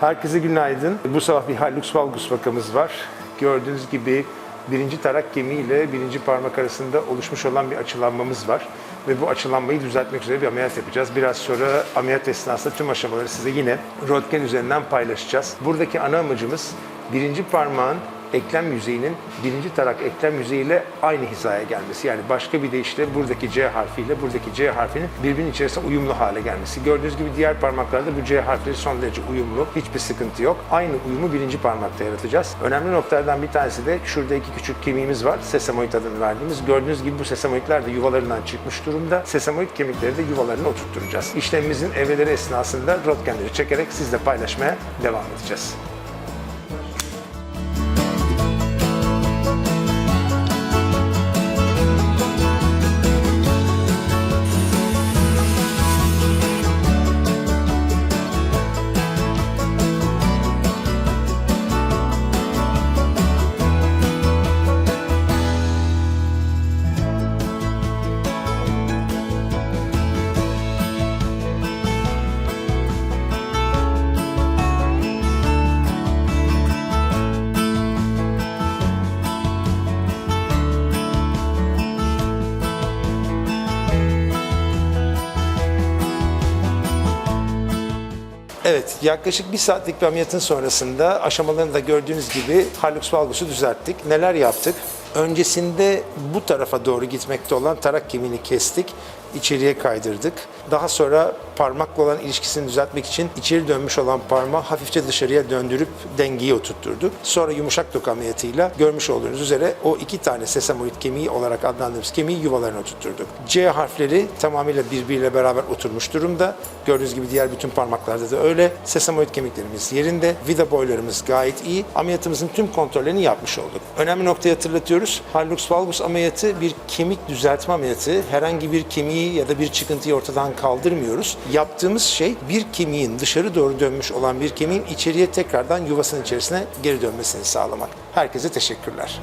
Herkese günaydın. Bu sabah bir hallux valgus vakamız var. Gördüğünüz gibi birinci tarak kemiği ile birinci parmak arasında oluşmuş olan bir açılanmamız var. Ve bu açılanmayı düzeltmek üzere bir ameliyat yapacağız. Biraz sonra ameliyat esnasında tüm aşamaları size yine röntgen üzerinden paylaşacağız. Buradaki ana amacımız birinci parmağın eklem yüzeyinin birinci tarak eklem yüzeyiyle aynı hizaya gelmesi. Yani başka bir deyişle buradaki C harfiyle buradaki C harfinin birbirinin içerisinde uyumlu hale gelmesi. Gördüğünüz gibi diğer parmaklarda bu C harfleri son derece uyumlu. Hiçbir sıkıntı yok. Aynı uyumu birinci parmakta yaratacağız. Önemli noktalardan bir tanesi de şurada iki küçük kemiğimiz var. Sesamoid adını verdiğimiz. Gördüğünüz gibi bu sesamoidler de yuvalarından çıkmış durumda. Sesamoid kemikleri de yuvalarına oturtturacağız. İşlemimizin evreleri esnasında röntgenleri çekerek sizle paylaşmaya devam edeceğiz. Evet, yaklaşık bir saatlik bir ameliyatın sonrasında aşamalarını da gördüğünüz gibi hallux valgus'u düzelttik. Neler yaptık? Öncesinde bu tarafa doğru gitmekte olan tarak kemiğini kestik, içeriye kaydırdık. Daha sonra parmakla olan ilişkisini düzeltmek için içeri dönmüş olan parmağı hafifçe dışarıya döndürüp dengeyi oturtturduk. Sonra yumuşak doku ameliyatıyla görmüş olduğunuz üzere o iki tane sesamoid kemiği olarak adlandırdığımız kemiği yuvalarına oturtturduk. C harfleri tamamıyla birbiriyle beraber oturmuş durumda. Gördüğünüz gibi diğer bütün parmaklarda da öyle. Sesamoid kemiklerimiz yerinde. Vida boylarımız gayet iyi. Ameliyatımızın tüm kontrollerini yapmış olduk. Önemli noktayı hatırlatıyoruz. Hallux valgus ameliyatı bir kemik düzeltme ameliyatı. Herhangi bir kemiği ya da bir çıkıntıyı ortadan kaldırmıyoruz. Yaptığımız şey bir kemiğin dışarı doğru dönmüş olan bir kemiğin içeriye tekrardan yuvasının içerisine geri dönmesini sağlamak. Herkese teşekkürler.